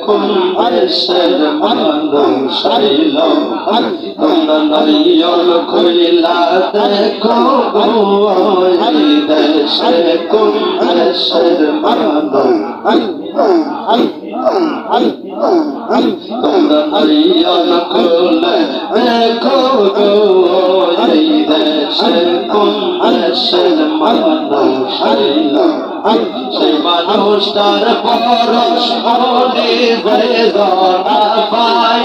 কোন দেশের মানুষ আইল তোমরা নয়ন খুলিলা দেখো দেশের কোন দেশের মানুষ সেই মানুষটার পরশ মনে বেদনা পাই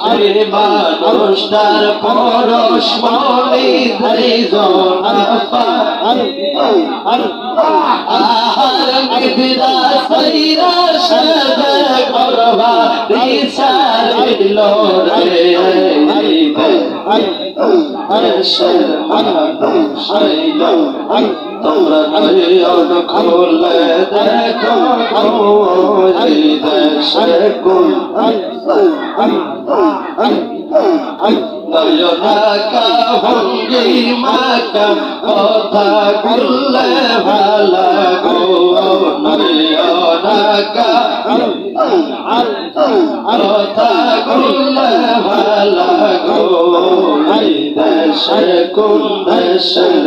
সেই মানুষটার পরশ মনে সাইরা সদে করবা রিসারিল রে। মানুষ আইল তোমরা খুলে দেখো দেশে নয়নাকা ভঙ্গি মাকা কথা বললে ভালা গো কথা বললে ভালা গো এই দেশে কোন দেশের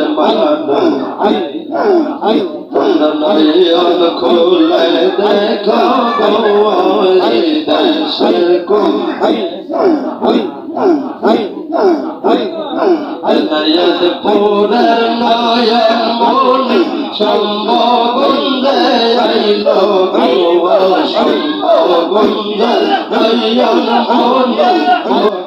নয়ন খুলে দেখো গো এই দেশে কোন পুরের নয়ন মনি সম্ভবন্দে আইল সম্ভবন্দে নয়ন মনি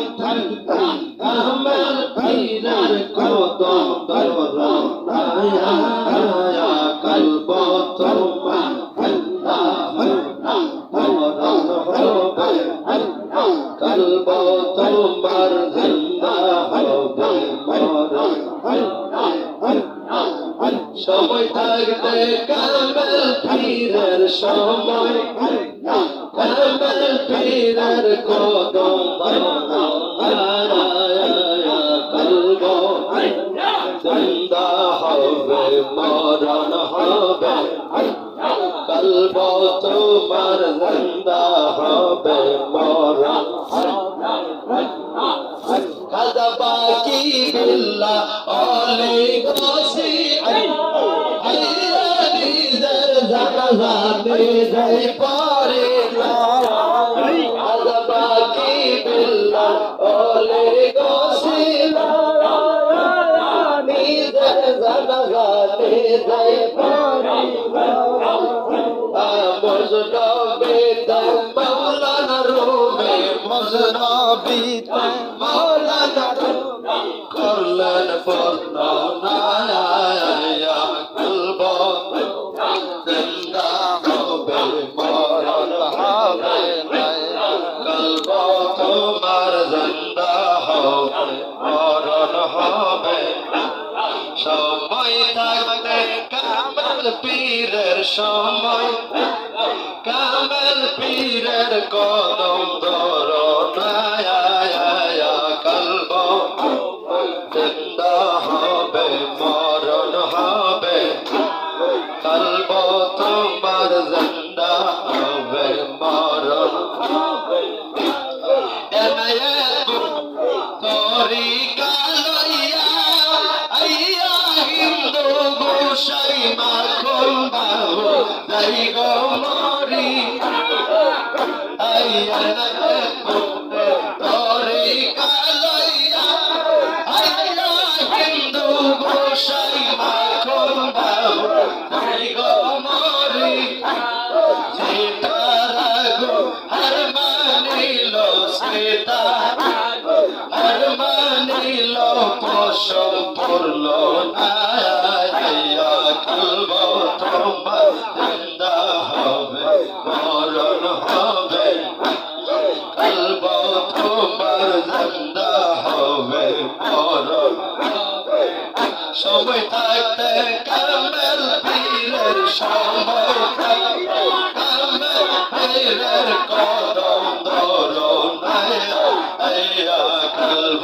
কামেল ফিরার কদম দরর আয়া আয়া কলব তোমার সময় থাকতে কামেল ফিরের সময়। কামেল ফিরের কদম কলব জিন্দা হবে মরণ হবে কলব তোমার জিন্দা হবে মরণ কাদবা কি বিল্লা অলি গসি নিজের জানাজানে যাই পারে মজনবিতে মৌলানা রুমে মজনবিতে মৌলানা রুমে। করলেন বর্ণনা কলব জিন্দা হবে মরণ হবে কলব তোমার জিন্দা হবে, মরণ হবে সময় থাকতে কামেল পীরের সময় কামেল পীরের কদম ধর কলব জিন্দা হবে, মরণ হবে। কলব তোমার জিন্দা হবে, মরণ তরিকা লইয়া আইয়া হিন্দু গোসাই যাই গো মরি আইয়া নায়েত তরিকা আইয়া হিন্দু গোসাই মাখন বাহু যাই গো মরি, সীতারা গো আর মানিল সীতা আর মানিল, পশম পড়ল না কলব তোমার জিন্দা হবে মরণ হবে কলব। সময় থাকতে কামেল পীরের সময় থাকতে কামেল পীরের কদম ধরো নাইয়া আইয়া কলব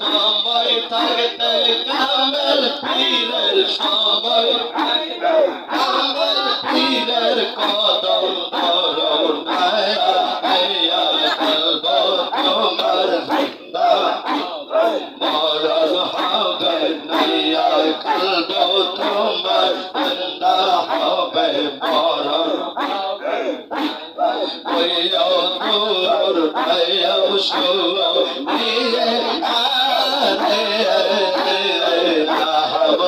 সময় থাকতে কামেল পীরের সময় কামেল পীরের কদম ধরো নায়া আয়া কলব তোমার মরণ হবে মায়ার কান্ড তোমার ঠান্ডা হবে পর কইয়াও তোর কইয়াও সুয়াও নিয়ে আরে আরে আহব